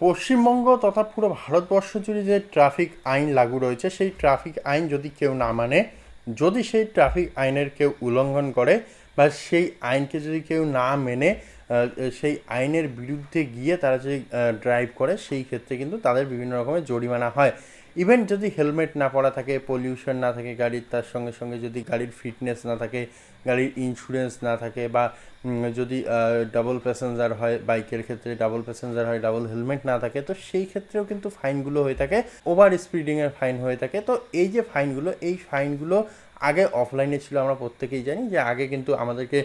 পশ্চিমবঙ্গ তথা পুরো ভারতবর্ষ জুড়ে যে ট্রাফিক আইন লাগু রয়েছে, সেই ট্রাফিক আইন যদি কেউ না মানে যদি সেই ট্রাফিক আইনের কেউ উল্লঙ্ঘন করে বা সেই আইনকে যদি কেউ না মেনে সেই আইনের বিরুদ্ধে গিয়ে তারা যদি ড্রাইভ করে, সেই ক্ষেত্রে কিন্তু তাদের বিভিন্ন রকমের জরিমানা হয়। ইভেন যদি হেলমেট না পরা থাকে পলিউশন না থাকে গাড়ির, তার সঙ্গে সঙ্গে যদি গাড়ির ফিটনেস না থাকে, গাড়ির ইন্স্যুরেন্স না থাকে বা যদি ডাবল প্যাসেঞ্জার হয় বাইকের ক্ষেত্রে ডাবল প্যাসেঞ্জার হয় ডাবল হেলমেট না থাকে, তো সেই ক্ষেত্রেও কিন্তু ফাইনগুলো হয়ে থাকে ওভার স্পিডিংয়ের ফাইন হয়ে থাকে। তো এই যে ফাইনগুলো এই ফাইনগুলো আগে অফলাইনে ছিল, আমরা প্রত্যেকেই জানি যে আগে কিন্তু আমাদেরকে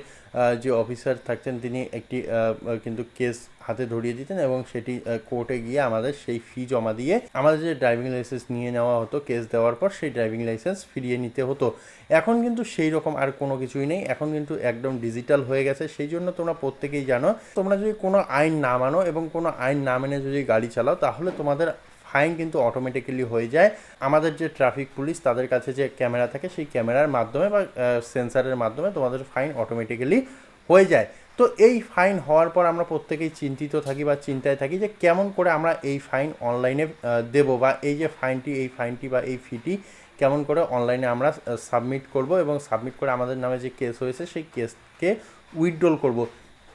যে অফিসার থাকতেন তিনি একটি কিন্তু কেস হাতে ধরিয়ে দিতেন এবং সেটি কোর্টে গিয়ে আমাদের সেই ফি জমা দিয়ে আমাদের যে ড্রাইভিং লাইসেন্স নিয়ে নেওয়া হতো কেস দেওয়ার পর সেই ড্রাইভিং লাইসেন্স ফিরিয়ে নিতে হতো। এখন কিন্তু সেই রকম আর কোনো কিছুই নেই। এখন কিন্তু একদম ডিজিটাল হয়ে গেছে। সেই জন্য তোমরা প্রত্যেকেই জানো, তোমরা যদি কোনো আইন না মানো এবং কোনো আইন না মেনে যদি গাড়ি চালাও, তাহলে তোমাদের ফাইন কিন্তু অটোমেটিক্যালি হয়ে যায়। আমাদের যে ট্রাফিক পুলিশ তাদের কাছে যে ক্যামেরা থাকে, সেই ক্যামেরার মাধ্যমে বা সেন্সারের মাধ্যমে তোমাদের ফাইন অটোমেটিক্যালি হয়ে যায়। তো এই ফাইন হওয়ার পর আমরা প্রত্যেকেই চিন্তিত থাকি বা চিন্তায় থাকি যে কেমন করে আমরা এই ফাইন অনলাইনে দেব বা এই যে ফাইনটি এই ফাইনটি বা এই ফিটি কেমন করে অনলাইনে আমরা সাবমিট করব এবং সাবমিট করে আমাদের নামে যে কেস হয়েছে, সেই কেসকে উইথড্রল করব।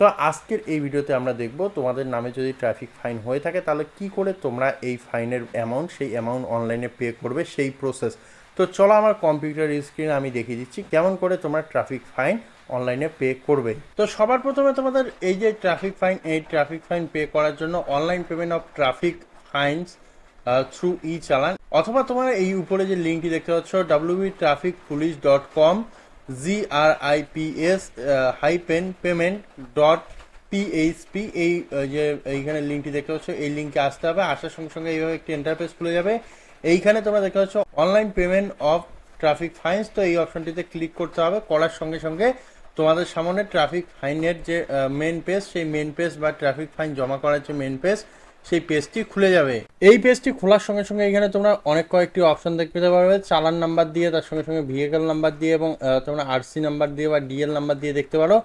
তো আজকের এই ভিডিওতে আমরা দেখব তোমাদের নামে যদি ট্রাফিক ফাইন হয়ে থাকে, তাহলে কি করে তোমরা এই ফাইনের অ্যামাউন্ট সেই অ্যামাউন্ট অনলাইনে পে করবে সেই প্রসেস তো চলো আমার কম্পিউটার স্ক্রিনে আমি দেখিয়ে দিচ্ছি কেমন করে তোমরা ট্রাফিক ফাইন অনলাইনে পে করবে। তো সবার প্রথমে তোমাদের এই যে ট্রাফিক ফাইন এই ট্রাফিক ফাইন পে করার জন্য online payment of traffic fines through e challan অথবা তোমরা এই উপরে যে লিঙ্কটি দেখতে পাচ্ছ WB traffic police dot com G R I P S hyphen payment dot PHP এই যে এইখানে লিঙ্কটি দেখতে পাচ্ছ, এই লিঙ্কে আসতে হবে। আসার সঙ্গে সঙ্গে এইভাবে একটি ইন্টারফেস খুলে যাবে। এইখানে তোমরা দেখতে পাচ্ছ online payment of traffic fines তো এই অপশনটিতে ক্লিক করতে হবে। করার সঙ্গে সঙ্গে তোমাদের সামনে ট্রাফিক ফাইনের যে মেন পেজ সেই মেন পেজ বা ট্রাফিক ফাইন জমা করার যে মেন পেজ সেই পেজটি খুলে যাবে। এই পেজটি খোলার সঙ্গে সঙ্গে এখানে তোমরা অনেক কয়েকটি অপশন দেখতে পারবে। চালান নাম্বার দিয়ে, তার সঙ্গে সঙ্গে ভেহিকেল নাম্বার দিয়ে এবং তোমরা আরসি নাম্বার দিয়ে বা ডিএল নাম্বার দিয়ে দেখতে পারো।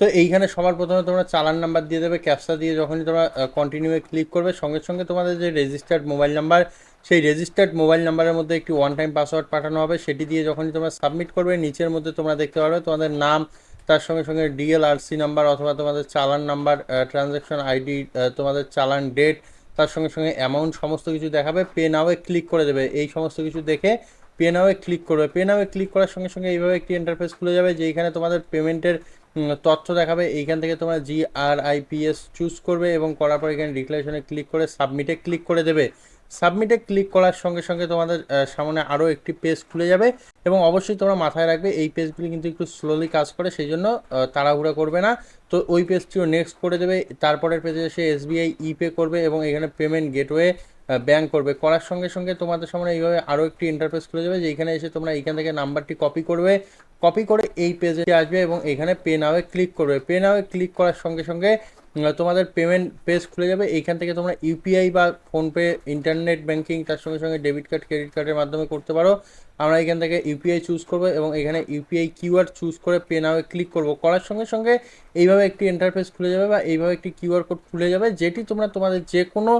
তো এইখানে সবার প্রথমে তোমরা চালান নাম্বার দিয়ে দেবে। ক্যাপসা দিয়ে যখনই তোমরা কন্টিনিউয়ে ক্লিক করবে, সঙ্গে সঙ্গে তোমাদের যে রেজিস্টার্ড মোবাইল নাম্বার সেই রেজিস্টার্ড মোবাইল নাম্বারের মধ্যে একটি ওয়ান টাইম পাসওয়ার্ড পাঠানো হবে। সেটি দিয়ে যখনই তোমরা সাবমিট করবে, নিচের মধ্যে তোমরা দেখতে পারবে তোমাদের নাম তার সঙ্গে সঙ্গে ডিএলআরসি নাম্বার অথবা তোমাদের চালান নাম্বার ট্রানজ্যাকশন আইডি তোমাদের চালান ডেট তার সঙ্গে সঙ্গে অ্যামাউন্ট সমস্ত কিছু দেখাবে। পে নাওয়ে ক্লিক করে দেবে। এই সমস্ত কিছু দেখে পে নাওয়ে ক্লিক করবে। পে নাওয়ে ক্লিক করার সঙ্গে সঙ্গে এইভাবে একটি ইন্টারফেস খুলে যাবে যেখানে তোমাদের পেমেন্টের তথ্য দেখাবে। এইখান থেকে তোমরা জিআরআইপিএস চুজ করবে এবং করার পর এখানে ডিক্লারেশনে ক্লিক করে সাবমিটে ক্লিক করে দেবে। সাবমিটে ক্লিক করার সঙ্গে সঙ্গে তোমাদের সামনে আরও একটি পেজ খুলে যাবে এবং অবশ্যই তোমরা মাথায় রাখবে এই পেজগুলি কিন্তু একটু স্লোলি কাজ করে সেই জন্য তাড়াহুড়া করবে না। তো ওই পেজটিও নেক্সট করে দেবে, তারপরের পেজে এসে এসবিআই ই পে করবে এবং এখানে পেমেন্ট গেটওয়ে ব্যাঙ্ক করবে। করার সঙ্গে সঙ্গে তোমাদের সামনে এইভাবে আরও একটি ইন্টারফেস খুলে যাবে, যেখানে এসে তোমরা এইখান থেকে নাম্বারটি কপি করবে। কপি করে এই পেজে আসবে এবং এখানে পে নাওয়ে ক্লিক করবে। পে নাওয়ে ক্লিক করার সঙ্গে সঙ্গে তোমাদের পেমেন্ট পেজ খুলে যাবে, এইখান থেকে তোমরা ইউপিআই বা ফোনপে ইন্টারনেট ব্যাংকিং তার সঙ্গে সঙ্গে ডেবিট কার্ড ক্রেডিট কার্ডের মাধ্যমে করতে পারো। আমরা এখান থেকে ইউপিআই চুজ করব এবং এখানে ইউপিআই কিউআর চুজ করে পে নাওয়ে ক্লিক করব। করার সঙ্গে সঙ্গে এইভাবে একটি ইন্টারফেস খুলে যাবে বা এইভাবে একটি কিউআর কোড খুলে যাবে, যেটি তোমরা তোমাদের যে কোনো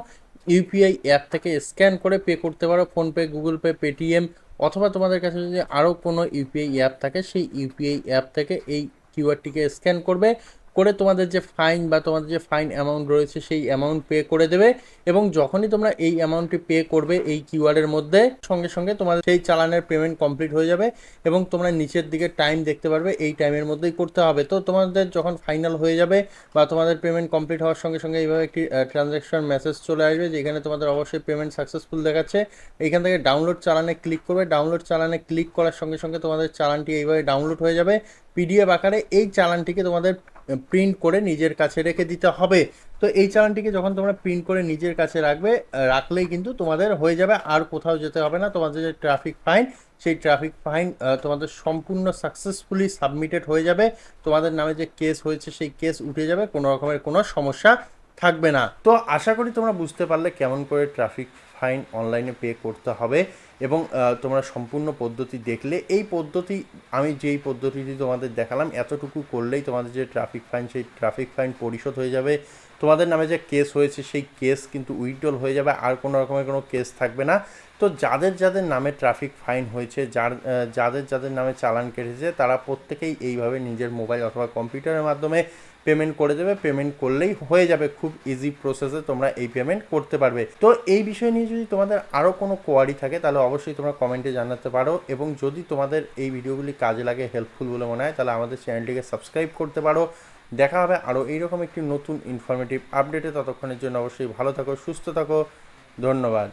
ইউপিআই অ্যাপ থেকে স্ক্যান করে পে করতে পারো। ফোনপে গুগল পে পেটিএম অথবা তোমাদের কাছে যদি আরও কোনো ইউপিআই অ্যাপ থাকে, সেই ইউপিআই অ্যাপ থেকে এই কিউআরটিকে স্ক্যান করবে। করে তোমাদের যে ফাইন বা তোমাদের যে ফাইন অ্যামাউন্ট রয়েছে, সেই অ্যামাউন্ট পে করে দেবে এবং যখনই তোমরা এই অ্যামাউন্টটি পে করবে, এই কিউআরের মধ্যে সঙ্গে সঙ্গে তোমাদের সেই চালানের পেমেন্ট কমপ্লিট হয়ে যাবে এবং তোমরা নিচের দিকে টাইম দেখতে পারবে, এই টাইমের মধ্যেই করতে হবে। তো তোমাদের যখন ফাইনাল হয়ে যাবে বা তোমাদের পেমেন্ট কমপ্লিট হওয়ার সঙ্গে সঙ্গে এইভাবে একটি ট্রানজ্যাকশন মেসেজ চলে আসবে যেখানে তোমাদের অবশ্যই পেমেন্ট সাকসেসফুল দেখাচ্ছে। এইখান থেকে ডাউনলোড চালানে ক্লিক করবে। ডাউনলোড চালানে ক্লিক করার সঙ্গে সঙ্গে তোমাদের চালানটি এইভাবে ডাউনলোড হয়ে যাবে। পিডিএফ আকারে এই চালানটিকে তোমাদের প্রিন্ট করে নিজের কাছে রেখে দিতে হবে। তো এই চালানটিকে যখন তোমরা প্রিন্ট করে নিজের কাছে রাখবে রাখলেই কিন্তু তোমাদের হয়ে যাবে আর কোথাও যেতে হবে না। তোমাদের যে ট্রাফিক ফাইন সেই ট্রাফিক ফাইন তোমাদের সম্পূর্ণ সাকসেসফুলি সাবমিটেড হয়ে যাবে। তোমাদের নামে যে কেস হয়েছে, সেই কেস উঠে যাবে। কোনো রকমের কোনো সমস্যা থাকবে না। তো আশা করি তোমরা বুঝতে পারলে কেমন করে ট্রাফিক ফাইন অনলাইনে পে করতে হবে। এবং তোমরা সম্পূর্ণ পদ্ধতি দেখলে। এই পদ্ধতি, আমি যেই পদ্ধতিটি তোমাদের দেখালাম, এতটুকু করলেই তোমাদের যে ট্রাফিক ফাইন সেই ট্রাফিক ফাইন পরিশোধ হয়ে যাবে। তোমাদের নামে যে কেস হয়েছে, সেই কেস কিন্তু উইথড্রল হয়ে যাবে, আর কোনো রকমের কোনো কেস থাকবে না। তো যাদের যাদের নামে ট্রাফিক ফাইন হয়েছে, যার যাদের যাদের নামে চালান কেটেছে, তারা প্রত্যেকেই এইভাবে নিজের মোবাইল অথবা কম্পিউটারের মাধ্যমে পেমেন্ট করে দেবে। পেমেন্ট করলেই হয়ে যাবে, খুব ইজি প্রসেসে তোমরা এই পেমেন্ট করতে পারবে। তো এই বিষয় নিয়ে যদি তোমাদের আরও কোনো কোয়ারি থাকে, তাহলে অবশ্যই তোমরা কমেন্টে জানাতে পারো। এবং যদি তোমাদের এই ভিডিওগুলি কাজে লাগে হেল্পফুল বলে মনে হয়, তাহলে আমাদের চ্যানেলটিকে সাবস্ক্রাইব করতে পারো। দেখা হবে আরও এইরকম একটি নতুন ইনফরমেটিভ আপডেটে ততক্ষণের জন্য অবশ্যই ভালো থাকো, সুস্থ থাকো। ধন্যবাদ।